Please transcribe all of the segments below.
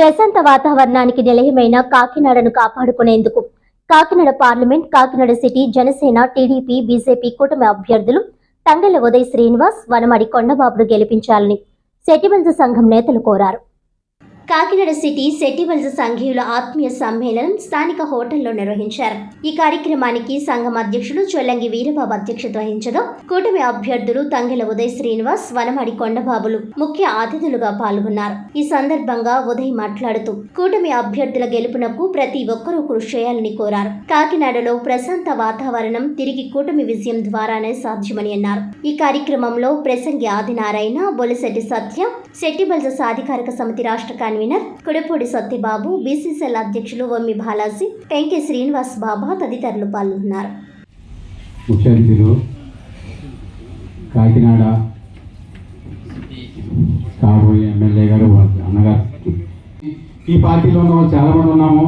ప్రశాంత వాతావరణానికి నిలయమైన కాకినాడను కాపాడుకునేందుకు Kakinada parliament Kakinada city Janasena TDP BJP కూటమి అభ్యర్థులు తంగెళ్ళ ఉదయ్ శ్రీనివాస్ వనమడి కొండబాబును గెలిపించాలని సెటిమెంట్స్ సంఘం నేతలు కోరారు. కాకినాడ సిటీ సెటివల్స్ సంఘీయుల ఆత్మీయ సమ్మేళనం స్థానిక హోటల్లో నిర్వహించారు. ఈ కార్యక్రమానికి సంఘం అధ్యక్షుడు చొల్లంగి వీరబాబు అధ్యక్షత వహించగా కూటమి అభ్యర్థులు తంగెల ఉదయ్ శ్రీనివాస్ వనమడి కొండబాబులు ముఖ్య అతిథులుగా పాల్గొన్నారు. ఈ సందర్భంగా ఉదయ్ మాట్లాడుతూ కూటమి అభ్యర్థుల గెలుపునకు ప్రతి ఒక్కరూ కృషి చేయాలని కోరారు. కాకినాడలో ప్రశాంత వాతావరణం తిరిగి కూటమి విజయం ద్వారానే సాధ్యమని అన్నారు. ఈ కార్యక్రమంలో ప్రసంగి ఆదినారాయణ బొలిశెట్టి సత్య శెట్టిబల్జ సాధికారిక సమితి రాష్ట్ర కన్వీనర్ కుడపూడి సత్యబాబు బీసీసీఎల్ అధ్యక్షులు వమ్మి బాలాజీ పెంకే శ్రీనివాస్ బాబా తదితరులు పాల్గొన్నారు. ముఖ్య అతిథులు కాకినాడ కాబోయే ఎమ్మెల్యే గారు అన్నగారు ఈ పార్టీలో ఉన్న వాళ్ళు చాలా మంది ఉన్నాము.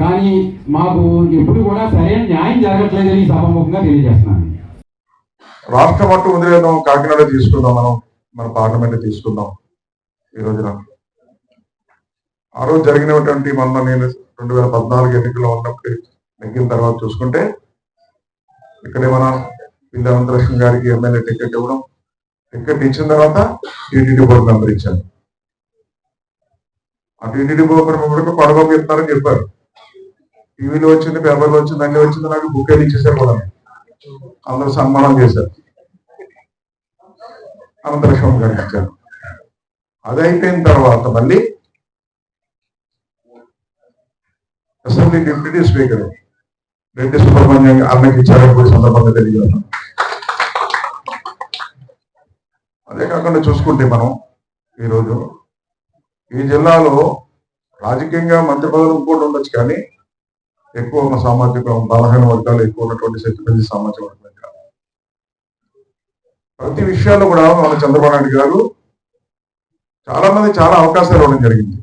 కానీ మాకు ఎప్పుడు కూడా సరైన న్యాయం జరగట్లేదని సభాముఖంగా తెలియజేస్తున్నాను. రాష్ట్ర మట్టు వదిలేద్దాం కాకినాడ తీసుకుందాం మనం మన పార్లమెంట్ తీసుకుందాం. ఈ రోజున ఆ రోజు జరిగినటువంటి మొన్న నేను రెండు వేల పద్నాలుగు ఎన్నికల్లో ఉన్నప్పుడు నెగ్గిన తర్వాత చూసుకుంటే ఇక్కడే మన విద్యావంతలక్ష్మి గారికి ఎమ్మెల్యే టికెట్ ఇవ్వడం టికెట్ ఇచ్చిన తర్వాత టీటీడీ బోర్డు మెంబర్ ఇచ్చాను ఆ టీటీడీ బోర్డు మెంబర్కి కొడబాబు ఇస్తారని చెప్పారు. టీవీలో వచ్చింది పేపర్లో వచ్చింది అన్ని వచ్చింది నాకు బుక్ అయితే ఇచ్చేసారు కూడా. అందరూ సన్మానం చేశారు. అనంతలక్ష్మి గారికి ఇచ్చారు. అది అయిపోయిన తర్వాత మళ్ళీ assembly deputy speaker. Reddy Subrahmanyam అన్నకి ఇచ్చారని సందర్భంగా తెలియజేస్తాం అదే కాకుండా చూసుకుంటే మనం ఈరోజు ఈ జిల్లాలో రాజకీయంగా మంత్రి పదవులు కూడా ఉండొచ్చు కానీ ఎక్కువ ఉన్న సామాజిక బలహీన వర్గాలు ఎక్కువ ఉన్నటువంటి శక్తి సామాజిక వర్గాలు కాదు. ప్రతి విషయాల్లో కూడా మన చంద్రబాబు నాయుడు గారు చాలా మంది చాలా అవకాశాలు ఇవ్వడం జరిగింది.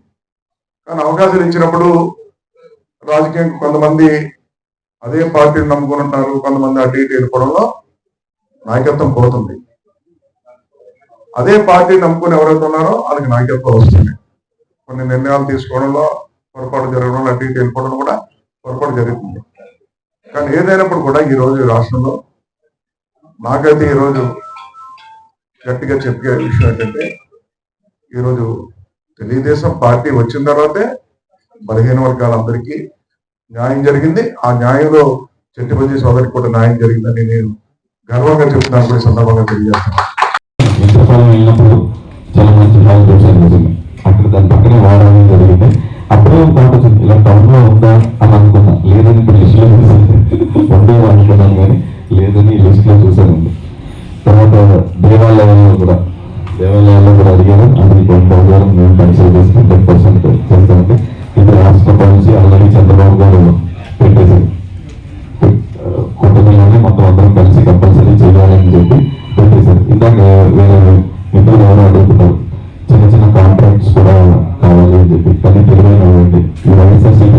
కానీ అవకాశాలు ఇచ్చినప్పుడు రాజకీయం కొంతమంది అదే పార్టీని నమ్ముకుని ఉంటారు కొంతమంది అటు ఇటు వెళ్ళిపోవడంలో నాయకత్వం పోతుంది అదే పార్టీని నమ్ముకుని ఎవరైతే ఉన్నారో వాళ్ళకి నాయకత్వం వస్తుంది. కొన్ని నిర్ణయాలు తీసుకోవడంలో పొరపాటు జరగడంలో అటు ఇటు వెళ్ళిపోవడం కూడా పొరపాటు జరుగుతుంది. కానీ ఏదైనప్పుడు కూడా ఈ రోజు రాష్ట్రంలో నాకైతే ఈరోజు గట్టిగా చెప్పే విషయం ఏంటంటే ఈరోజు తెలుగుదేశం పార్టీ వచ్చిన తర్వాతే బలహీన వర్గాలందరికీ న్యాయం జరిగింది. ఆ న్యాయంలో చెట్టుపల్లి సోదరికి కూడా న్యాయం జరిగిందని నేను గర్వంగా చెప్తున్నాను కూడా సందర్భంగా తెలియజేస్తున్నాను. వెళ్ళినప్పుడు చాలా మంచి హాల్ చూసాను నిజంగా అక్కడ దాని పక్కనే వాడడం జరిగింది. అప్పుడే ఒక మాట వచ్చింది ఇలా ఉందా అని అనుకున్నా. లేదని ఇప్పుడు లిస్ట్ చూసాను ఉండే అనుకున్నాను కానీ లేదని లిస్ట్ చూసాను తర్వాత దేవాలయాల్లో కూడా దేవాలయాల్లో కూడా అడిగారు. అందుకు కొంతమంది మేము కన్సిడర్ పాలసీ ఆల్రెడీ చంద్రబాబు గారు పెట్టేసి కుటుంబంలోనే మొత్తం అందరం కలిసి కంపల్సరీ చేయాలని చెప్పి పెట్టేశారు. ఇందాక వేరే మిత్రులు ఎవరు అడుగుతున్నారు. చిన్న చిన్న కాంట్రాక్ట్స్ కూడా కావాలి అని చెప్పి కానీ తెలివైన ఈ వైఎస్ఆర్సీపీ